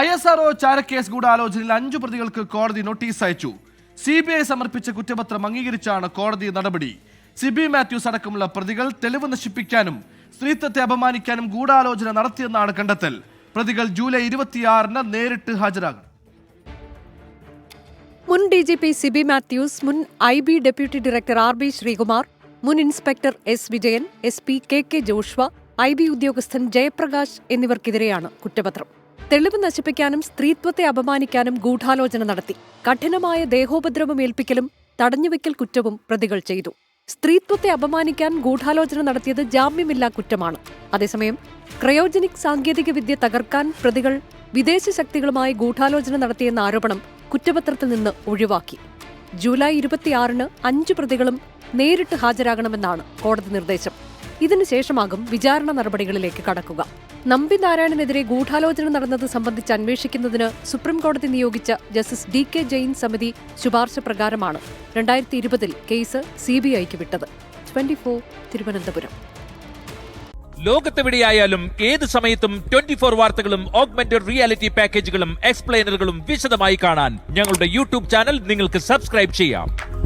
I S R O ചാരക്കേസ് ഗൂഢാലോചനയിൽ അഞ്ചു പ്രതികൾക്ക് കോടതി നോട്ടീസ് അയച്ചു. സി ബി ഐ സമർപ്പിച്ച കുറ്റപത്രം അംഗീകരിച്ചാണ് കോടതി നടപടി. സിബി മാത്യൂസ് അടക്കമുള്ള പ്രതികൾ തെളിവ് നശിപ്പിക്കാനും സ്ത്രീത്വത്തെ അപമാനിക്കാനും ഗൂഢാലോചന നടത്തിയെന്നാണ് കണ്ടെത്തൽ. പ്രതികൾ ജൂലൈ ഇരുപത്തിയാറിന് നേരിട്ട് ഹാജരാകും. മുൻ D G P Sibi Mathews മുൻ I B deputy director R B Sreekumar മുൻ inspector S Vijayan S P K K Joshua I B ഉദ്യോഗസ്ഥൻ ജയപ്രകാശ് എന്നിവർക്കെതിരെയാണ് കുറ്റപത്രം. തെളിവ് നശിപ്പിക്കാനും സ്ത്രീത്വത്തെ അപമാനിക്കാനും ഗൂഢാലോചന നടത്തി. കഠിനമായ ദേഹോപദ്രവം ഏൽപ്പിക്കലും തടഞ്ഞുവെക്കൽ കുറ്റവും പ്രതികൾ ചെയ്തു. സ്ത്രീത്വത്തെ അപമാനിക്കാൻ ഗൂഢാലോചന നടത്തിയത് ജാമ്യമില്ലാ കുറ്റമാണ്. അതേസമയം ക്രയോജനിക് സാങ്കേതിക വിദ്യ തകർക്കാൻ പ്രതികൾ വിദേശ ശക്തികളുമായി ഗൂഢാലോചന നടത്തിയെന്ന ആരോപണം കുറ്റപത്രത്തിൽ നിന്ന് ഒഴിവാക്കി. ജൂലൈ ഇരുപത്തിയാറിന് അഞ്ച് പ്രതികളും നേരിട്ട് ഹാജരാകണമെന്നാണ് കോടതി നിർദ്ദേശം. ഇതിനുശേഷമാകും വിചാരണ നടപടികളിലേക്ക് കടക്കുക. നമ്പി നാരായണനെതിരെ ഗൂഢാലോചന നടന്നത് സംബന്ധിച്ച് അന്വേഷിക്കുന്നതിന് സുപ്രീംകോടതി നിയോഗിച്ച ജസ്റ്റിസ് ഡി കെ ജെയിൻ സമിതി ശുപാർശ പ്രകാരമാണ് രണ്ടായിരത്തി ഇരുപതിൽ കേസ് സി ബി ഐക്ക് വിട്ടത്. തിരുവനന്തപുരം. ലോകത്തെവിടെയായാലും ഏത് സമയത്തും ട്വന്റി ഫോർ വാർത്തകളും ഓഗ്മെന്റഡ് റിയാലിറ്റി പാക്കേജുകളും എക്സ്പ്ലെയിനറുകളും വിശദമായി കാണാൻ ഞങ്ങളുടെ യൂട്യൂബ് ചാനൽ നിങ്ങൾക്ക് സബ്സ്ക്രൈബ് ചെയ്യാം.